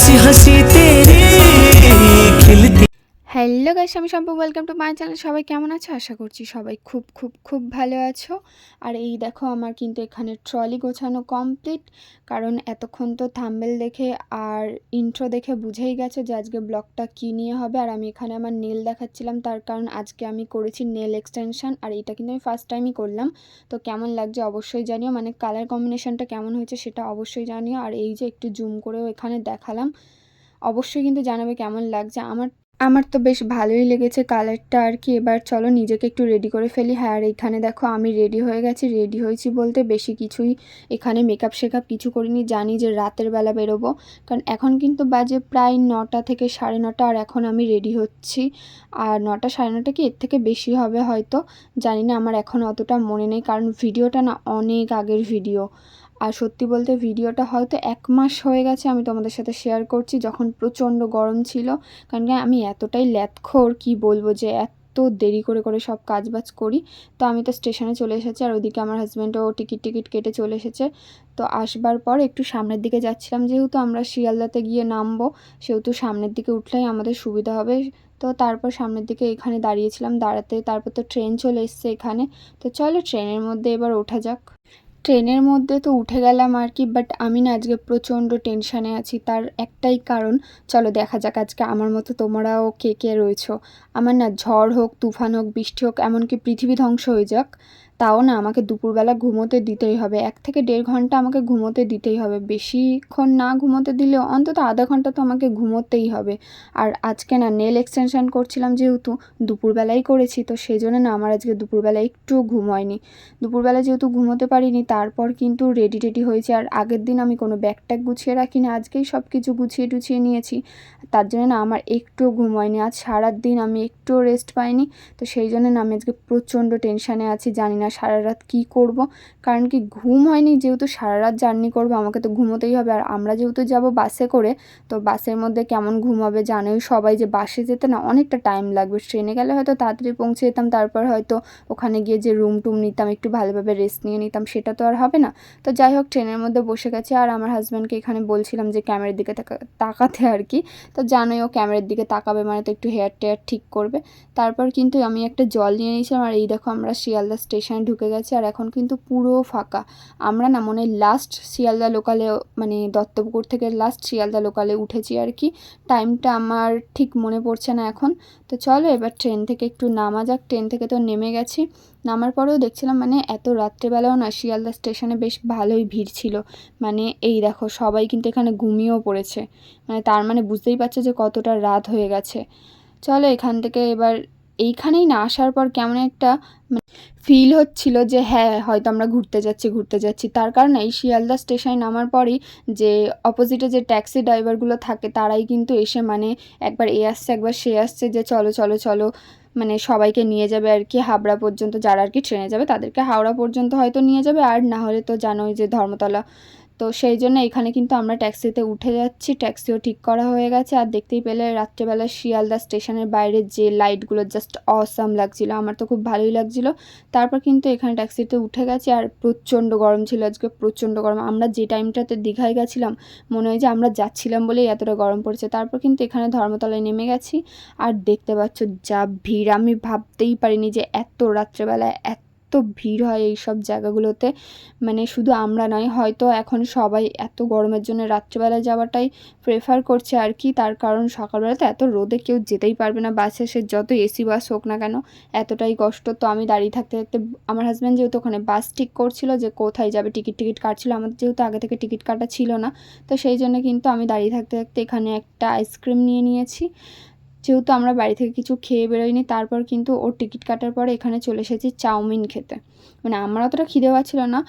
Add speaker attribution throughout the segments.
Speaker 1: सौंधी सी हंसी
Speaker 2: hello guys আমি সম্পূর্ণ ওয়েলকাম টু মাই চ্যানেল সবাই কেমন আছো? আশা করছি সবাই খুব খুব খুব ভালো আছো। আর এই দেখো, আমার কিন্তু এখানে ট্রলি গোছানো কমপ্লিট কারণ এতক্ষণ তো থাম্বেল দেখে আর ইন্ট্রো দেখে বুঝেই গেছে যে আজকে ব্লগটা কী নিয়ে হবে। আর আমি এখানে আমার নেল দেখাচ্ছিলাম, তার কারণ আজকে আমি করেছি নেল এক্সটেনশন আর এটা কিন্তু আমি ফার্স্ট টাইমই করলাম। তো কেমন লাগছে অবশ্যই জানিও। মানে কালার কম্বিনেশনটা কেমন হয়েছে সেটা অবশ্যই জানিও। আর এই যে একটু জুম করেও এখানে দেখালাম। অবশ্যই কিন্তু জানাবে কেমন লাগছে। আমার আমার তো বেশ ভালোই লেগেছে কালারটা আর কি। এবার চলো নিজেকে একটু রেডি করে ফেলি। হ্যাঁ আর এখানে দেখো আমি রেডি হয়ে গেছি রেডি হয়েছি বলতে বেশি কিছুই এখানে মেকআপ শেকআপ কিছু করিনি। জানি যে রাতের বেলা বেরোবো। কারণ এখন কিন্তু বাজে প্রায় নটা থেকে সাড়ে নটা আর এখন আমি রেডি হচ্ছি। আর নটা সাড়ে নটা কি? এর থেকে বেশি হবে হয়তো। জানি না, আমার এখন অতটা মনে নেই। কারণ ভিডিওটা না অনেক আগের ভিডিও আর সত্যি বলতে ভিডিওটা হয়তো এক মাস হয়ে গেছে আমি তোমাদের সাথে শেয়ার করছি, যখন প্রচণ্ড গরম ছিল। কারণ আমি এতটাই ল্যাথখোর কি বলব যে এত দেরি করে করে সব কাজ বাজ করি। তো আমি তো স্টেশনে চলে এসেছি আর ওইদিকে আমার হাজব্যান্ডও টিকিট টিকিট কেটে চলে এসেছে। তো আসবার পর একটু সামনের দিকে যাচ্ছিলাম, যেহেতু আমরা শিয়ালদাতে গিয়ে নামবো, সেহেতু সামনের দিকে উঠলেই আমাদের সুবিধা হবে। তো তারপর সামনের দিকে এখানে দাঁড়িয়েছিলাম, দাঁড়াতে তারপর তো ট্রেন চলে এসছে এখানে। তো চলো ট্রেনের মধ্যে এবার ওঠা যাক। ট্রেনের মধ্যে তো উঠে গেলাম আর কি বাট আমি না আজকে প্রচণ্ড টেনশানে আছি। তার একটাই কারণ, চলো দেখা যাক আজকে আমার মতো তোমরাও কে কে রয়েছো। আমার না ঝড় হোক, তুফান হোক, বৃষ্টি হোক, এমনকি পৃথিবী ধ্বংস হয়ে যাক। তাও না, আমাকে দুপুরবেলা ঘুমোতে দিতেই হবে। এক থেকে দেড় ঘণ্টা আমাকে ঘুমোতে দিতেই হবে। বেশিক্ষণ না ঘুমোতে দিলেও অন্তত আধা ঘণ্টা তো আমাকে ঘুমোতেই হবে। আর আজকে না নেল এক্সটেনশান করছিলাম যেহেতু, দুপুরবেলাই করেছি, তো সেই জন্য না আমার আজকে দুপুরবেলা একটু ঘুম হয়নি। দুপুরবেলা যেহেতু ঘুমোতে পারিনি, তারপর কিন্তু রেডি টেডি হয়েছে। আর আগের দিন আমি কোনো ব্যাগ ট্যাগ গুছিয়ে রাখিনি, আজকেই সব কিছু গুছিয়ে টুছিয়ে নিয়েছি। তার জন্য না আমার একটুও ঘুম হয়নি। আজ সারা দিন আমি একটুও রেস্ট পাইনি, তো সেই জন্য না আমি আজকে প্রচণ্ড টেনশানে আছি, জানি না সারা রাত কী করব? কারণ কি ঘুম হয়নি, যেহেতু সারা রাত জার্নি করব, আমাকে তো ঘুমোতেই হবে। আর আমরা যেহেতু যাব বাসে করে, তো বাসের মধ্যে কেমন ঘুম হবে জানোই সবাই যে বাসে যেতে না অনেকটা টাইম লাগবে। ট্রেনে গেলে হয়তো তাড়াতাড়ি পৌঁছে যেতাম, তারপর হয়তো ওখানে গিয়ে যে রুম টুম নিতাম, একটু ভালোভাবে রেস্ট নিয়ে নিতাম, সেটা তো আর হবে না। তো যাই হোক, ট্রেনের মধ্যে বসে গেছে আর আমার হাজব্যান্ডকে এখানে বলছিলাম যে ক্যামেরার দিকে তাকা- তাকাতে আর কি। তো জানোই ও ক্যামেরার দিকে তাকাবে মানে তো একটু হেয়ার টেয়ার ঠিক করবে। তারপর কিন্তু আমি একটা জল নিয়ে নিয়েছিলাম, আর এই দেখো আমরা শিয়ালদা স্টেশনে ঢুকে গেছি। আর এখন কিন্তু পুরো ফাঁকা। আমরা না মনে লাস্ট শিয়ালদা লোকালে মানে দত্তপুকুর থেকে লাস্ট শিয়ালদা লোকালে উঠেছি আর কি। টাইমটা আমার ঠিক মনে পড়ছে না এখন। তো চলো এবার ট্রেন থেকে একটু নামা যাক। ট্রেন থেকে তো নেমে গেছি। নামার পরেও দেখছিলাম মানে এত রাত্রেবেলাও না শিয়ালদা স্টেশনে বেশ ভালোই ভিড় ছিল। মানে এই দেখো, সবাই কিন্তু এখানে ঘুমিয়েও পড়েছে। মানে তার মানে বুঝতেই পারছে যে কতটা রাত হয়ে গেছে। চলো এখান থেকে এবার এইখানেই না আসার পর কেমন একটা ফিল হচ্ছিল যে হ্যাঁ হয়তো আমরা ঘুরতে যাচ্ছি ঘুরতে যাচ্ছি। তার কারণে এই শিয়ালদা স্টেশনে নামার পরই যে অপোজিটে যে ট্যাক্সি ড্রাইভারগুলো থাকে, তারাই কিন্তু এসে মানে একবার এ আসছে, একবার সে আসছে যে চলো চলো চলো মানে সবাইকে নিয়ে যাবে আর কি। হাবড়া পর্যন্ত যারা আর কি ট্রেনে যাবে তাদেরকে হাওড়া পর্যন্ত হয়তো নিয়ে যাবে। আর না হলে তো জানোই যে ধর্মতলা তো সেই জন্য এখানে কিন্তু আমরা ট্যাক্সিতে উঠে যাচ্ছি। ট্যাক্সিও ঠিক করা হয়ে গেছে। আর দেখতেই পেলে রাত্রেবেলা শিয়ালদা স্টেশনের বাইরে যে লাইটগুলো জাস্ট অসাম লাগছিল, আমার তো খুব ভালোই লাগছিল। তারপর কিন্তু এখানে ট্যাক্সিতে উঠে গেছি। আর প্রচণ্ড গরম ছিল আজকে, প্রচণ্ড গরম। আমরা যে টাইমটাতে দীঘায় গেছিলাম, মনে হয় যে আমরা যাচ্ছিলাম বলেই এতটা গরম পড়েছে। তারপর কিন্তু এখানে ধর্মতলায় নেমে গেছি। আর দেখতে পাচ্ছ যা ভিড়, আমি ভাবতেই পারিনি যে এত রাত্রেবেলায় এত ভিড় হয় এই সব জায়গাগুলোতে। মানে শুধু আমরা নয়, হয়তো এখন সবাই এত গরমের জন্য রাত্রেবেলায় যাওয়াটাই প্রেফার করছে আর কি। তার কারণ সকালবেলাতে এত রোদে কেউ যেতেই পারবে না, বাসে সে যত এসি বাস হোক না কেন, এতটাই কষ্ট। তো আমি দাঁড়িয়ে থাকতে থাকতে আমার হাজব্যান্ড যেহেতু ওখানে বাস ঠিক করছিল যে কোথায় যাবে টিকিট টিকিট কাটছিল, আমাদের যেহেতু আগে থেকে টিকিট কাটা ছিল না, তো সেই জন্য কিন্তু আমি দাঁড়িয়ে থাকতে থাকতে এখানে একটা আইসক্রিম নিয়ে নিয়েছি। যেহেতু আমরা বাড়ি থেকে কিছু খেয়ে বেরোইনি, তারপর কিন্তু ওর টিকিট কাটার পরে এখানে চলে এসেছি চাউমিন খেতে। মানে আমার অতটা খিদে পাচ্ছিল না।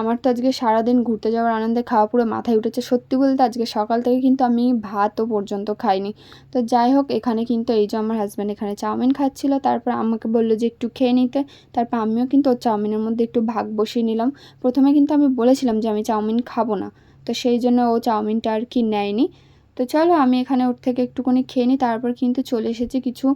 Speaker 2: আমার তো আজকে সারাদিন ঘুরতে যাওয়ার আনন্দে খাওয়া পুরো মাথায় উঠেছে। সত্যি বলতে আজকে সকাল থেকে কিন্তু আমি ভাতও পর্যন্ত খাইনি। তো যাই হোক, এখানে কিন্তু এই যে আমার হাজব্যান্ড এখানে চাউমিন খাচ্ছিল, তারপর আমাকে বলল যে একটু খেয়ে নিতে। তারপর আমিও কিন্তু ওর চাউমিনের মধ্যে একটু ভাগ বসিয়ে নিলাম। প্রথমে কিন্তু আমি বলেছিলাম যে আমি চাউমিন খাব না। তো সেই জন্য ও চাউমিনটা আর কি নেয়নি। তো চলো আমি এখানে ওর থেকে একটুখানি খেয়ে নিই, তারপর কিন্তু চলে এসেছি কিছু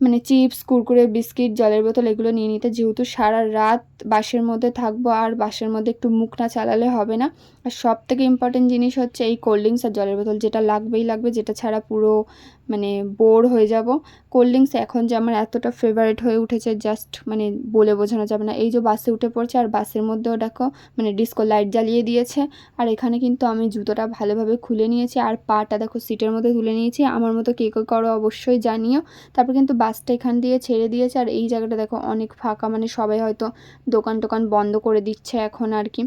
Speaker 2: মানে চিপস, কুরকুরে, বিস্কিট, জলের বোতল এগুলো নিয়ে নিতে। যেহেতু সারা রাত বাসের মধ্যে থাকব আর বাসের মধ্যে একটু মুখ না চালালে হবে না। আর সব থেকে ইম্পর্টেন্ট জিনিস হচ্ছে এই কোল্ড ড্রিঙ্কস আর জলের বোতল, যেটা লাগবেই লাগবে, যেটা ছাড়া পুরো মানে বোর হয়ে যাব। কোল্ড ড্রিঙ্কস এখন যে আমার এতটা ফেভারিট হয়ে উঠেছে জাস্ট মানে বলে বোঝানো যাবে না। এই যে বাসে উঠে পড়ছে আর বাসের মধ্যেও দেখো মানে ডিস্কো লাইট জ্বালিয়ে দিয়েছে। আর এখানে কিন্তু আমি জুতোটা ভালোভাবে খুলে নিয়েছি আর পাটা দেখো সিটের মধ্যে তুলে নিয়েছি। আমার মতো কে কে করো অবশ্যই জানিও। তারপর কিন্তু বাসটা এখান দিয়ে ছেড়ে দিয়েছে আর এই জায়গাটা দেখো অনেক ফাঁকা মানে সবাই হয়তো দোকান টোকান বন্ধ করে দিচ্ছে এখন আর কি।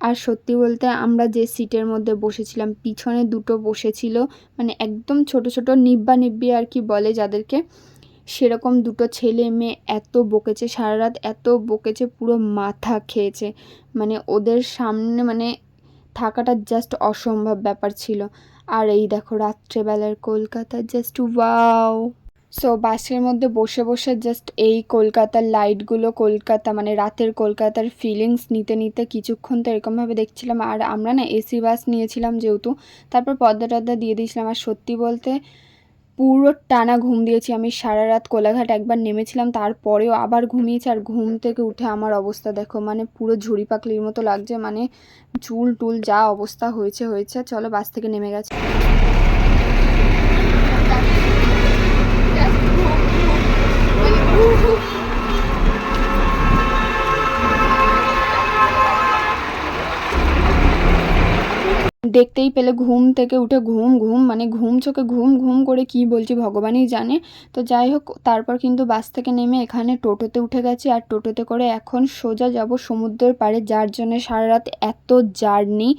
Speaker 2: আর সত্যি বলতে আমরা যে সিটের মধ্যে বসেছিলাম, পিছনে দুটো বসেছিল মানে একদম ছোট ছোট নিব্বা নিব্বি আর কি বলে যাদেরকে। সেরকম দুটো ছেলে মেয়ে এত বকেছে, সারা রাত এত বকেছে, পুরো মাথা খেয়েছে। মানে ওদের সামনে মানে থাকাটা জাস্ট অসম্ভব ব্যাপার ছিল। আর এই দেখো রাত্রেবেলার কলকাতা জাস্ট ওয়াও সো বাসের মধ্যে বসে বসে জাস্ট এই কলকাতার লাইটগুলো কলকাতা মানে রাতের কলকাতার ফিলিংস নিতে নিতে কিছুক্ষণ তো এরকমভাবে দেখছিলাম। আর আমরা না এসি বাস নিয়েছিলাম যেহেতু, তারপর পর্দা টর্দা দিয়ে দিয়েছিলাম। আর সত্যি বলতে পুরো টানা ঘুম দিয়েছি। আমি সারা রাত কোলাঘাট একবার নেমেছিলাম, তারপরেও আবার ঘুমিয়েছি। আর ঘুম থেকে উঠে আমার অবস্থা দেখো মানে পুরো ঝুড়ি পাকলির মতো লাগছে। মানে চুল টুল যা অবস্থা হয়েছে হয়েছে, চলো বাস থেকে নেমে গেছে। দেখতেই পেলে ঘুম থেকে উঠে ঘুম ঘুম মানে ঘুম চোখে ঘুম ঘুম করে কি বলছি ভগবানই জানে। তো যাই হোক, তারপর কিন্তু বাস থেকে নেমে এখানে টোটোতে উঠে গেছি আর টোটোতে করে এখন সোজা যাব সমুদ্রের পাড়ে, যার জন্য সারা রাত এত জার্নি।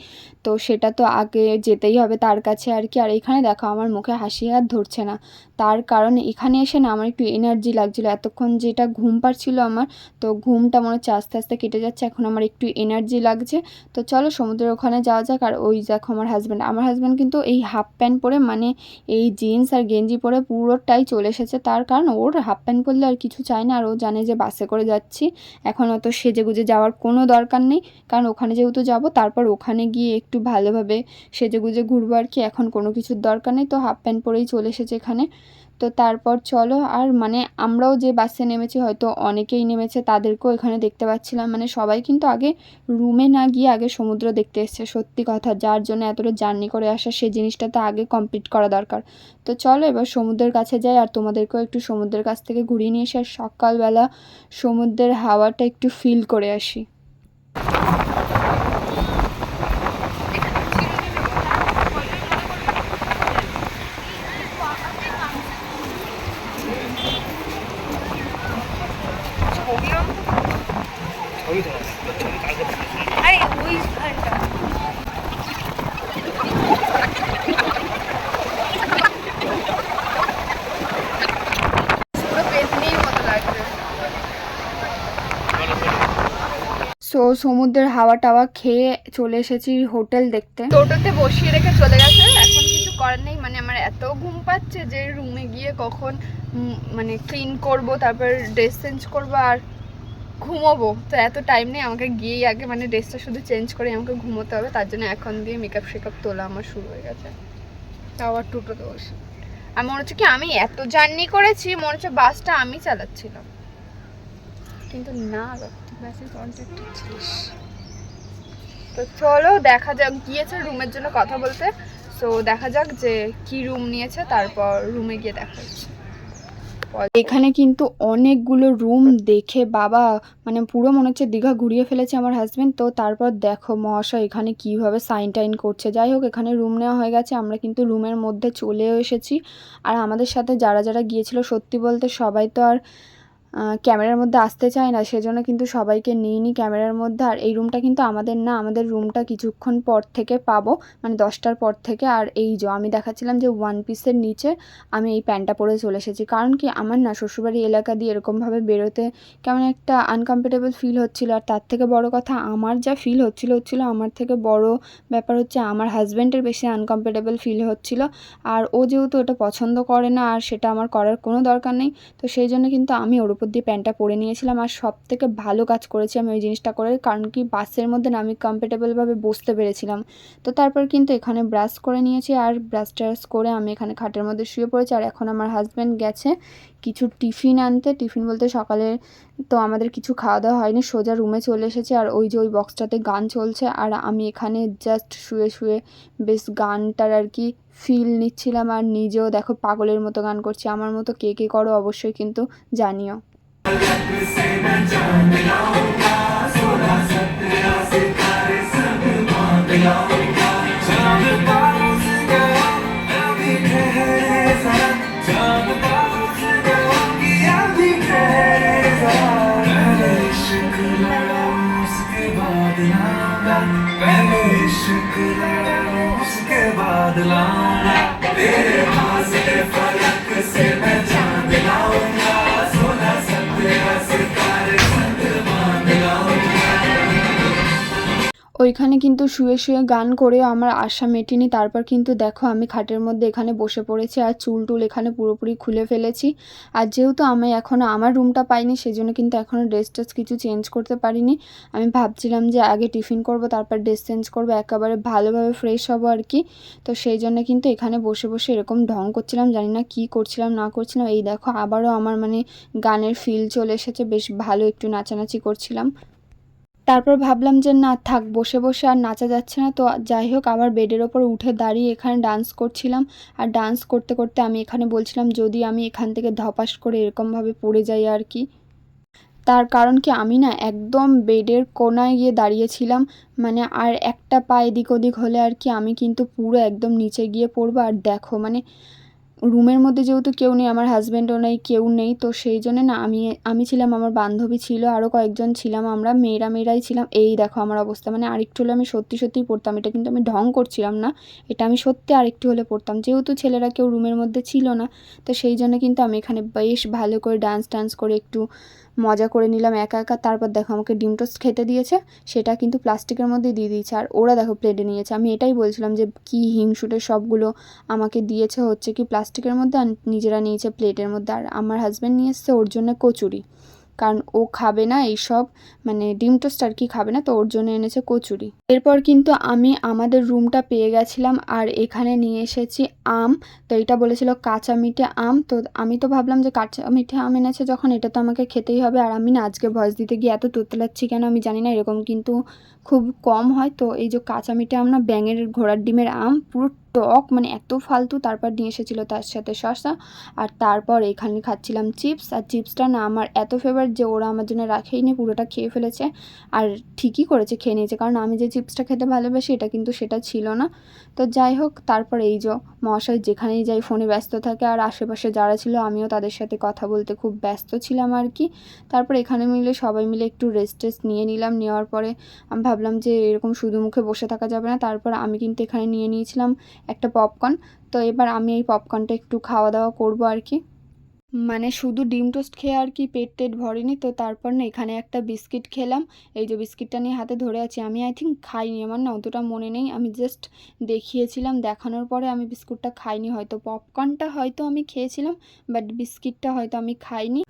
Speaker 2: তো সেটা তো আগে যেতেই হবে তার কাছে আর কি। আর এখানে দেখো আমার মুখে হাসি আর ধরছে না। তার কারণ এখানে এসে না আমার একটু এনার্জি লাগছিল। এতক্ষণ যেটা ঘুম পাচ্ছিল আমার, তো ঘুমটা মনে হচ্ছে আস্তে আস্তে কেটে যাচ্ছে। এখন আমার একটু এনার্জি লাগছে। তো চলো সমুদ্রের ওখানে যাওয়া যাক। আর ওই দেখো আমার হাজব্যান্ড আমার হাজব্যান্ড কিন্তু এই হাফ প্যান্ট পরে মানে এই জিন্স আর গেঞ্জি পরে পুরোটাই চলে এসেছে। তার কারণ ওর হাফ প্যান্ট পরলে আর কিছু চায় না। আর ও জানে যে বাসে করে যাচ্ছি। এখন অত সেজে গুজে যাওয়ার কোনো দরকার নেই। কারণ ওখানে যেহেতু যাব, তারপর ওখানে গিয়ে একটু ভালোভাবে সেজে গুজে ঘুরবো আর কি, এখন কোনো কিছুর দরকার নেই, তো হাফ প্যান্ট পরেই চলে এসেছে এখানে। তো তারপর চলো, আর মানে আমরাও যে বাসে নেমেছি, হয়তো অনেকেই নেমেছে, তাদেরকেও এখানে দেখতে পাচ্ছিলাম। মানে সবাই কিন্তু আগে রুমে না গিয়ে আগে সমুদ্র দেখতে এসছে, সত্যি কথা। যার জন্য এতটা জার্নি করে আসা সেই জিনিসটা তো আগে কমপ্লিট করা দরকার। তো চলো, এবার সমুদ্রের কাছে যাই, আর তোমাদেরকেও একটু সমুদ্রের কাছ থেকে ঘুরিয়ে নিয়ে এসে আর সকালবেলা সমুদ্রের হাওয়াটা একটু ফিল করে আসি
Speaker 3: আরে ওই ঘরটা পুরো পেতনির মতো লাগছে
Speaker 2: সো সমুদ্রের হাওয়া টাওয়া খেয়ে চলে এসেছি হোটেল দেখতে।
Speaker 3: টোটোতে বসিয়ে রেখে চলে গেছে। এখন কিছু করার নেই। মানে আমার এত ঘুম পাচ্ছে যে রুমে গিয়ে কখন মানে ক্লিন করব, তারপর ড্রেস চেঞ্জ করব আর ঘুমোবো। তো এত টাইম নেই। আমাকে গিয়েই আগে মানে ড্রেসটা শুধু চেঞ্জ করে আমাকে ঘুমোতে হবে। তার জন্য এখন দিয়ে মেকআপ শেকআপ তোলা আমার শুরু হয়ে গেছে। তাও আবার টোটোতে বসে। আর মনে হচ্ছে কি আমি এত জার্নি করেছি, মনে হচ্ছে বাসটা আমি চালাচ্ছিলাম। কিন্তু না ছিলিস তো চলো দেখা যাক গিয়েছে রুমের জন্য কথা বলতে। তো দেখা যাক যে কি রুম নিয়েছে তারপর রুমে গিয়ে দেখা হচ্ছে।
Speaker 2: এখানে কিন্তু অনেকগুলো রুম দেখে বাবা মানে পুরো মনে হচ্ছে দীঘা ঘুরিয়ে ফেলেছে আমার হাজব্যান্ড তো তারপর দেখো মহাশয় এখানে কীভাবে সাইন টাইন করছে। যাই হোক এখানে রুম নেওয়া হয়ে গেছে। আমরা কিন্তু রুমের মধ্যে চলেও এসেছি। আর আমাদের সাথে যারা যারা গিয়েছিল সত্যি বলতে সবাই তো আর ক্যামেরার মধ্যে আসতে চায় না, সেজন্য কিন্তু সবাইকে নিইনি ক্যামেরার মধ্যে। আর এই রুমটা কিন্তু আমাদের না, আমাদের রুমটা কিছুক্ষণ পর থেকে পাবো মানে দশটার পর থেকে। আর এই যে, আমি দেখাচ্ছিলাম যে ওয়ান পিসের নিচে আমি এই প্যান্টটা পরে চলে এসেছি। কারণ কি, আমার না শ্বশুরবাড়ি এলাকা দিয়ে এরকমভাবে বেরোতে কেমন একটা আনকমফোর্টেবল ফিল হচ্ছিল। আর তার থেকে বড় কথা, আমার যা ফিল হচ্ছিল হচ্ছিল আমার থেকে বড় ব্যাপার হচ্ছে আমার হাজব্যান্ডের বেশি আনকমফোর্টেবল ফিল হচ্ছিল। আর ও যেহেতু এটা পছন্দ করে না, আর সেটা আমার করার কোনো দরকার নেই, তো সেই জন্য কিন্তু আমি ওর উপর দিয়ে প্যান্টটা পরে নিয়েছিলাম আর সব থেকে ভালো কাজ করেছি আমি ওই জিনিসটা করে কারণ কি বাসের মধ্যে না আমি কমফোর্টেবলভাবে বসতে পেরেছিলাম। তো তারপর কিন্তু এখানে ব্রাশ করে নিয়েছি আর ব্রাশ ট্রাশ করে আমি এখানে খাটের মধ্যে শুয়ে পড়েছি আর এখন আমার হাজব্যান্ড গেছে কিছু টিফিন আনতে। টিফিন বলতে সকালে তো আমাদের কিছু খাওয়া দাওয়া হয়নি, সোজা রুমে চলে এসেছে আর ওই যে ওই বক্সটাতে গান চলছে আর আমি এখানে জাস্ট শুয়ে শুয়ে বেশ গানটার আর কি ফিল নিচ্ছিলাম আর নিজেও দেখো পাগলের মতো গান করছি। আমার মতো কে কে করো অবশ্যই কিন্তু জানিও।
Speaker 4: पहले इश्क लड़ा उसके बाद लाऊंगा तेरे पास
Speaker 2: ওইখানে কিন্তু শুয়ে শুয়ে গান করেও আমার আশা মেটেনি। তারপর কিন্তু দেখো আমি খাটের মধ্যে এখানে বসে পড়েছি আর চুল টুল এখানে পুরোপুরি খুলে ফেলেছি। আর যেহেতু আমি এখনও আমার রুমটা পাইনি, সেজন্য কিন্তু এখনও ড্রেস টেস কিছু চেঞ্জ করতে পারিনি। আমি ভাবছিলাম যে আগে টিফিন করব, তারপর ড্রেস চেঞ্জ করব, একেবারে ভালোভাবে ফ্রেশ হব আর কি। তো সেই জন্য কিন্তু এখানে বসে বসে এরকম ঢং করছিলাম, জানি না কী করছিলাম, না করছিলাম। এই দেখো আবারও আমার মানে গানের ফিল চলে এসেছে, বেশ ভালো একটু নাচানাচি করছিলাম। তারপর ভাবলাম যে না, থাক, বসে বসে আর নাচা যাচ্ছে না। তো যাই হোক, আবার বেডের ওপর উঠে দাঁড়িয়ে এখানে ডান্স করছিলাম। আর ডান্স করতে করতে আমি এখানে বলছিলাম, যদি আমি এখান থেকে ধপাস করে এরকমভাবে পড়ে যাই আর কি? তার কারণ কি, আমি না একদম বেডের কোনায় গিয়ে দাঁড়িয়েছিলাম। মানে আর একটা পা এদিক ওদিক হলে আর কি, আমি কিন্তু পুরো একদম নিচে গিয়ে পড়ব। আর দেখো মানে রুমের মধ্যে যেহেতু কেউ নেই, আমার হাজব্যান্ডও নেই, কেউ নেই, তো সেই জন্যে না আমি আমি ছিলাম, আমার বান্ধবী ছিল আরও কয়েকজন ছিলাম আমরা, মেয়েরা মেয়েরাই ছিলাম। এই দেখো আমার অবস্থা মানে আরেকটু হলে আমি সত্যি সত্যিই পড়তাম, এটা কিন্তু আমি ঢং করছিলাম না, এটা আমি সত্যি আরেকটু হলে পড়তাম। যেহেতু ছেলেরা কেউ রুমের মধ্যে ছিল না, তো সেই জন্য কিন্তু আমি এখানে বেশ ভালো করে ডান্স টান্স করে একটু মজা করে নিলাম একা একা। তারপর দেখো আমাকে ডিম টোস্ট খেতে দিয়েছে, সেটা কিন্তু প্লাস্টিকের মধ্যে দিয়ে দিয়েছে। আর ওরা দেখো প্লেটে নিয়েছে। আমি এটাই বলছিলাম যে, কি হিংসুটে সবগুলো আমাকে দিয়েছে, হচ্ছে কি প্লাস্টিকের মধ্যে, আর নিজেরা নিয়েছে প্লেটের মধ্যে। আর আমার হাজব্যান্ড নিয়ে এসছে, ওর জন্য কচুরি। কারণ ও খাবে না এইসব। মানে ডিম টোস্ট আর কি খাবে না, তো ওর জন্য এনেছে কচুরি। এরপর কিন্তু আমি আমাদের রুমটা পেয়ে গেছিলাম আর এখানে নিয়ে এসেছি আম। তো এটা বলেছিল কাঁচা মিঠে আম। তো আমি তো ভাবলাম যে কাঁচা মিঠে আম এনেছে যখন, এটা তো আমাকে খেতেই হবে। আর আমি না আজকে ভয়েস দিতে গিয়ে এত তোতলাচ্ছি কেন আমি জানি না, এরকম কিন্তু খুব কম হয়। তো এই যে কাঁচা মিঠে আম না, ব্যাঙের ঘোড়ার ডিমের আম, পুরো টক মানে এত ফালতু তারপর নিয়ে এসেছিল তার সাথে শসা। আর তারপর এখানে খাচ্ছিলাম চিপস। আর চিপসটা না আমার এত ফেভারিট যে ওরা আমার জন্য রাখেইনি, পুরোটা খেয়ে ফেলেছে। আর ঠিকই করেছে, খেয়ে নিয়েছে। কারণ আমি যে চিপসটা খেতে ভালোবাসি, এটা কিন্তু সেটা ছিল না। তো যাই হোক, তারপর এই যে মহাশয় যেখানেই যাই ফোনে ব্যস্ত থাকে, আর আশেপাশে যারা ছিল, আমিও তাদের সাথে কথা বলতে খুব ব্যস্ত ছিলাম আর কি। তারপর এখানে মিলে সবাই মিলে একটু রেস্ট টেস্ট নিয়ে নিলাম। নেওয়ার পরে আমি ভাবলাম যে এরকম শুধু মুখে বসে থাকা যাবে না। তারপর আমি কিন্তু এখানে নিয়ে নিয়েছিলাম একটা পপকর্ন তো এবার আমি এই পপকর্নটা একটু খাওয়া দাওয়া করব আর কি। মানে শুধু ডিম টোস্ট খেয়ে আর কি পেট টেট ভরেনি, তো তারপর না এখানে একটা বিস্কিট খেলাম। এই যে বিস্কিটটা নিয়ে হাতে ধরে আছি, আমি আই থিঙ্ক খাইনি, আমার না অতটা মনে নেই। আমি জাস্ট দেখিয়েছিলাম, দেখানোর পরে আমি বিস্কুটটা খাইনি। হয়তো পপকর্নটা হয়তো আমি খেয়েছিলাম বাট বিস্কিটটা হয়তো আমি খাইনি।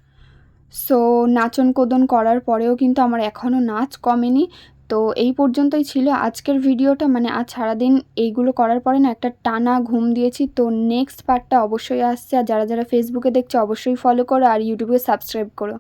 Speaker 2: সো নাচন কোদন করার পরেও কিন্তু আমার এখনও নাচ কমেনি। তো এই পর্যন্তই ছিল আজকের ভিডিওটা। মানে আজ সারাদিন এইগুলো করার পরে না একটা টানা ঘুম দিয়েছি। তো নেক্সট পার্টটা অবশ্যই আসছে। আর যারা যারা ফেসবুকে দেখছে, অবশ্যই ফলো করো আর ইউটিউবে সাবস্ক্রাইব করো।